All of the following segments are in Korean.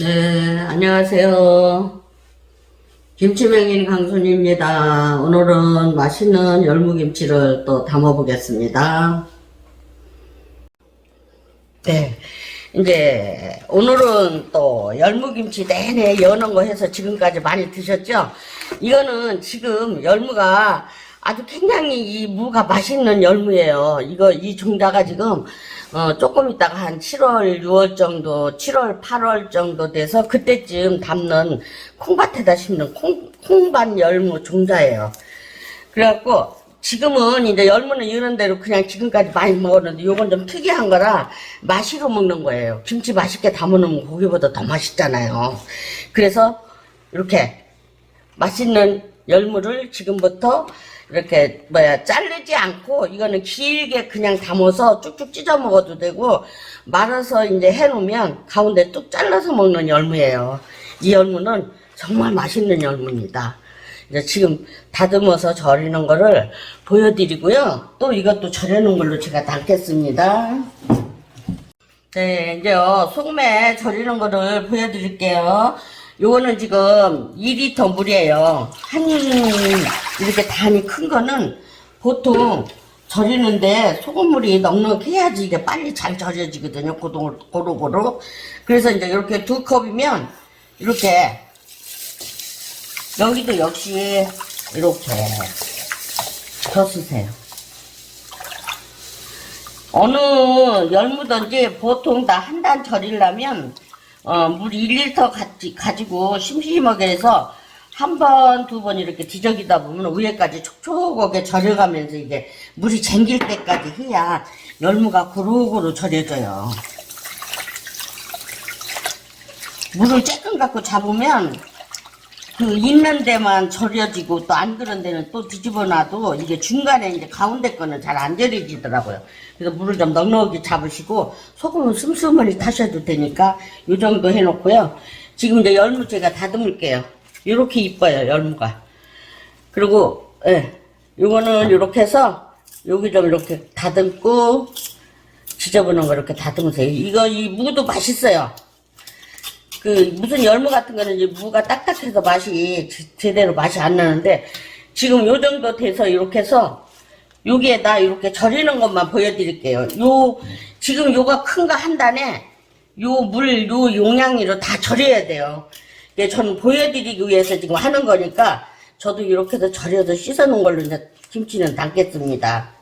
네, 안녕하세요. 김치명인 강순입니다. 오늘은 맛있는 열무김치를 또 담아보겠습니다. 네, 이제 오늘은 또 열무김치 내내 여는 거 해서 지금까지 많이 드셨죠? 이거는 지금 열무가 아주 굉장히 이 무가 맛있는 열무예요. 이거 이 종자가 지금 어, 조금 있다가 한 7월, 6월 정도, 7월, 8월 정도 돼서 그때쯤 담는 콩밭에다 심는 콩, 콩밭 열무 종자예요. 그래갖고 지금은 이제 열무는 이런 대로 그냥 지금까지 많이 먹었는데 요건 좀 특이한 거라 마시로 먹는 거예요. 김치 맛있게 담아놓으면 고기보다 더 맛있잖아요. 그래서 이렇게 맛있는 열무를 지금부터 이렇게 뭐야 자르지 않고 이거는 길게 그냥 담아서 쭉쭉 찢어 먹어도 되고 말아서 이제 해놓으면 가운데 뚝 잘라서 먹는 열무예요. 이 열무는 정말 맛있는 열무입니다. 이제 지금 다듬어서 절이는 거를 보여드리고요. 또 이것도 절여놓은 걸로 제가 담겠습니다. 네, 이제요, 소금에 절이는 거를 보여드릴게요. 요거는 지금 2리터 물이에요. 한, 이렇게 단이 큰 거는 보통 절이는데 소금물이 넉넉해야지 이게 빨리 잘 절여지거든요. 고루, 고루고루. 그래서 이제 이렇게 두 컵이면 이렇게 여기도 역시 이렇게 젖으세요. 어느 열무든지 보통 다 한 단 절이려면 어, 물 1리터 가지, 가지고 심심하게 해서 한 번, 두 번 이렇게 뒤적이다 보면 위에까지 촉촉하게 절여가면서 이게 물이 쟁길 때까지 해야 열무가 고루고루 절여져요. 물을 쬐끔 갖고 잡으면 그 있는 데만 절여지고 또 안 그런 데는 또 뒤집어 놔도 이게 중간에 이제 가운데 거는 잘 안 절여지더라고요. 그래서 물을 좀 넉넉히 잡으시고 소금은 슴슴하니 타셔도 되니까 요 정도 해놓고요. 지금 이제 열무 제가 다듬을게요. 요렇게 이뻐요 열무가. 그리고 예, 요거는 요렇게 해서 여기 좀 이렇게 다듬고 지저분한 거 이렇게 다듬으세요. 이거 이 무도 맛있어요. 그 무슨 열무 같은 거는 이제 무가 딱딱해서 맛이 제- 제대로 맛이 안 나는데 지금 요 정도 돼서 이렇게 해서 여기에다 이렇게 절이는 것만 보여드릴게요. 요 지금 요가 큰 거 한 단에 요 물 요 용량으로 다 절여야 돼요. 이게 저는 보여드리기 위해서 지금 하는 거니까 저도 이렇게 해서 절여서 씻어 놓은 걸로 이제 김치는 담겠습니다.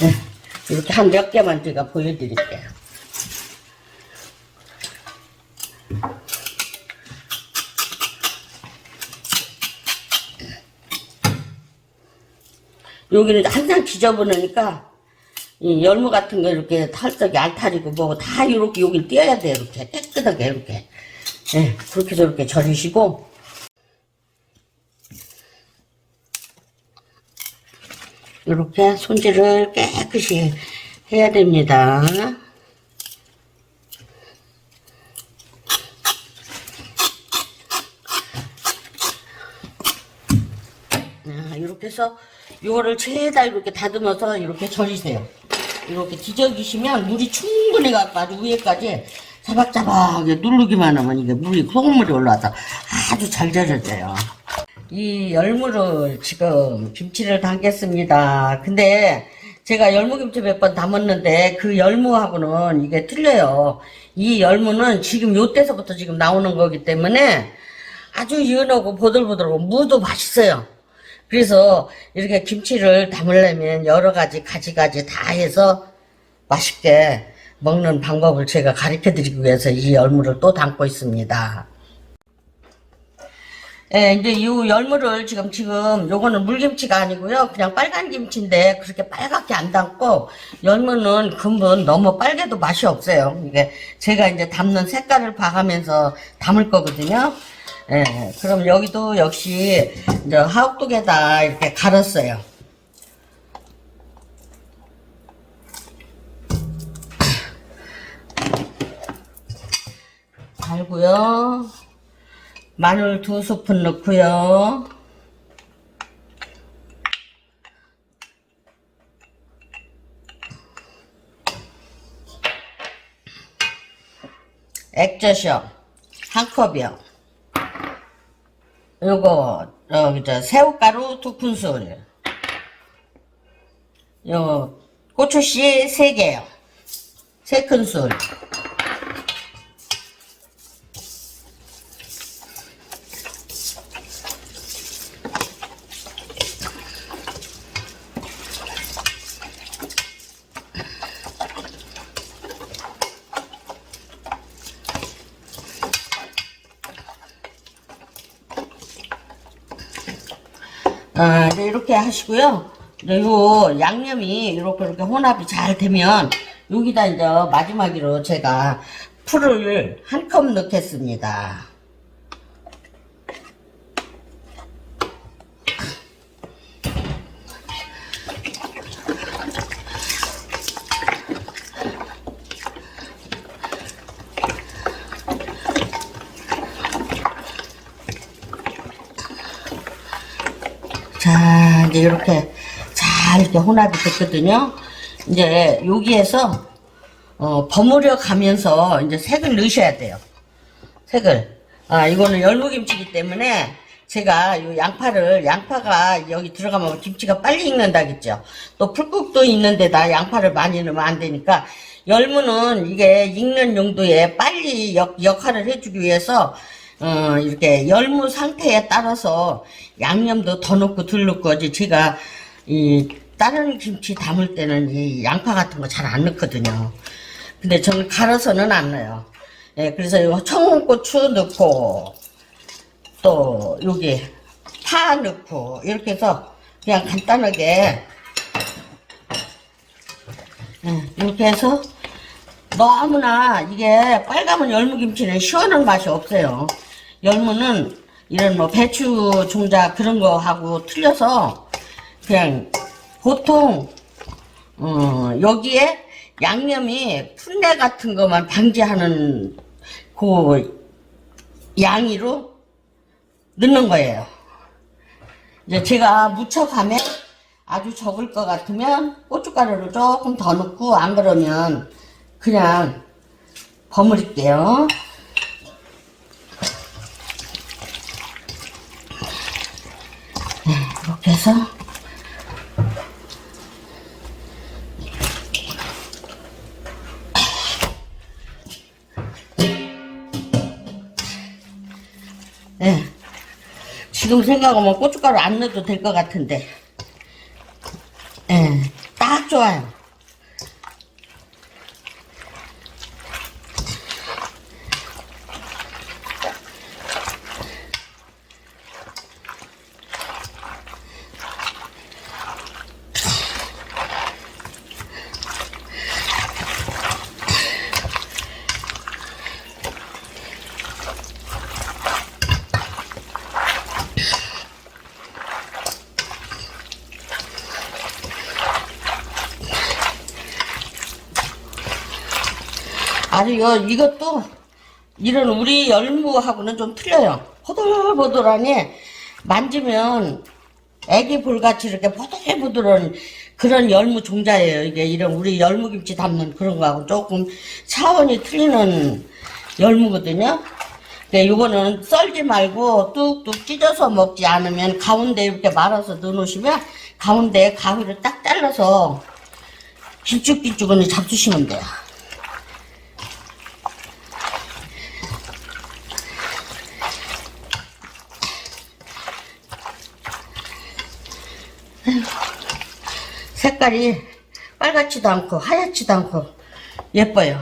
네, 이렇게 한 몇 개만 제가 보여드릴게요. 여기는 항상 지저분하니까 이 열무 같은 거 이렇게 털썩이 알타리고 뭐고 다 이렇게 여기 띄어야 돼 이렇게. 깨끗하게 이렇게. 예 그렇게 저렇게 절이시고. 이렇게 손질을 깨끗이 해야 됩니다. 아, 이렇게 해서 이거를 최다 이렇게 다듬어서 이렇게 절이세요. 이렇게 뒤적이시면 물이 충분히 갖고 아주 위에까지 자박자박하게 누르기만 하면 이게 물이 소금물이 올라와서 아주 잘 절여져요. 이 열무를 지금 김치를 담겠습니다. 근데 제가 열무김치 몇 번 담았는데 그 열무하고는 이게 틀려요. 이 열무는 지금 요때서부터 지금 나오는 거기 때문에 아주 연하고 보들보들하고 무도 맛있어요. 그래서 이렇게 김치를 담으려면 여러 가지 가지가지 다 해서 맛있게 먹는 방법을 제가 가르쳐 드리기 위해서 이 열무를 또 담고 있습니다. 예, 이제 이 열무를 지금, 지금, 요거는 물김치가 아니고요. 그냥 빨간 김치인데, 그렇게 빨갛게 안 담고, 열무는 근본 너무 빨개도 맛이 없어요. 이게 제가 이제 담는 색깔을 봐가면서 담을 거거든요. 예, 그럼 여기도 역시, 이제 하우뚝에다 이렇게 갈았어요. 갈고요. 마늘 두 스푼 넣고요. 액젓이요. 한 컵이요. 요거, 여기, 저, 새우가루 두 큰술. 요, 고추씨 세 개요. 세 큰술. 아, 네, 이렇게 하시고요. 네, 요 양념이 이렇게 이렇게 혼합이 잘 되면 여기다 이제 마지막으로 제가 풀을 한 컵 넣겠습니다. 자, 이렇게 잘 이렇게 혼합이 됐거든요. 이제 여기에서 어, 버무려 가면서 이제 색을 넣으셔야 돼요. 색을. 아, 이거는 열무김치기 때문에 제가 이 양파를, 양파가 여기 들어가면 김치가 빨리 익는다겠죠. 또 풀국도 있는데다 양파를 많이 넣으면 안 되니까 열무는 이게 익는 용도에 빨리 역, 역할을 해주기 위해서 어, 이렇게 열무 상태에 따라서 양념도 더 넣고 덜 넣고 이제 제가 이 다른 김치 담을 때는 이 양파 같은 거 잘 안 넣거든요. 근데 저는 갈아서는 안 넣어요. 예, 그래서 이 청고추 넣고 또 여기 파 넣고 이렇게 해서 그냥 간단하게 예, 이렇게 해서 너무나 이게 빨가면 열무김치는 시원한 맛이 없어요. 열무는 이런 뭐 배추 종자 그런 거 하고 틀려서 그냥 보통 어, 여기에 양념이 풋내 같은 것만 방지하는 그 양이로 넣는 거예요. 이제 제가 무쳐가면 아주 적을 것 같으면 고춧가루를 조금 더 넣고 안 그러면 그냥 버무릴게요. 네, 해서 네. 지금 생각하면 고춧가루 안 넣어도 될 것 같은데 예, 딱 좋아요. 아주 요, 이것도 이런 우리 열무하고는 좀 틀려요. 보들보들하니 만지면 애기 볼같이 이렇게 보들보들한 그런 열무 종자예요. 이게 이런 우리 열무김치 담는 그런 거하고 조금 차원이 틀리는 열무거든요. 근데 요거는 썰지 말고 뚝뚝 찢어서 먹지 않으면 가운데 이렇게 말아서 넣어놓으시면 가운데 가위를 딱 잘라서 길쭉길쭉은 잡수시면 돼요. 색깔이 빨갛지도 않고 하얗지도 않고 예뻐요.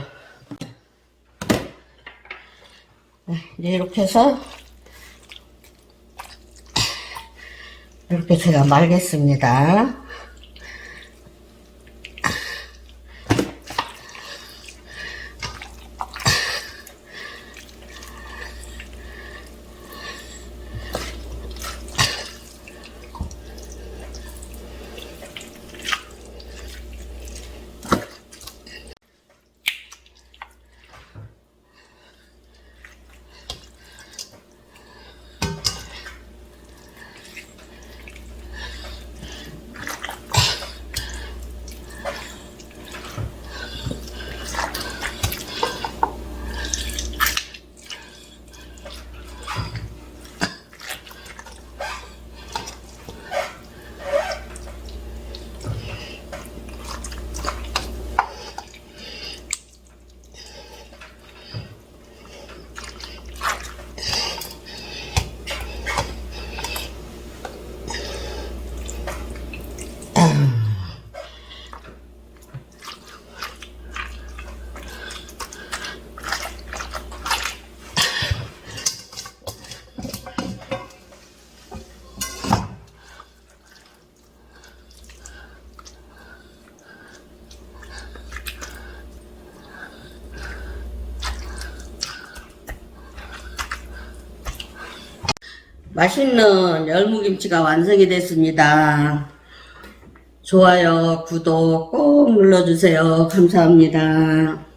네, 이제 이렇게 해서 이렇게 제가 말겠습니다. 맛있는 열무김치가 완성이 됐습니다. 좋아요, 구독 꼭 눌러주세요. 감사합니다.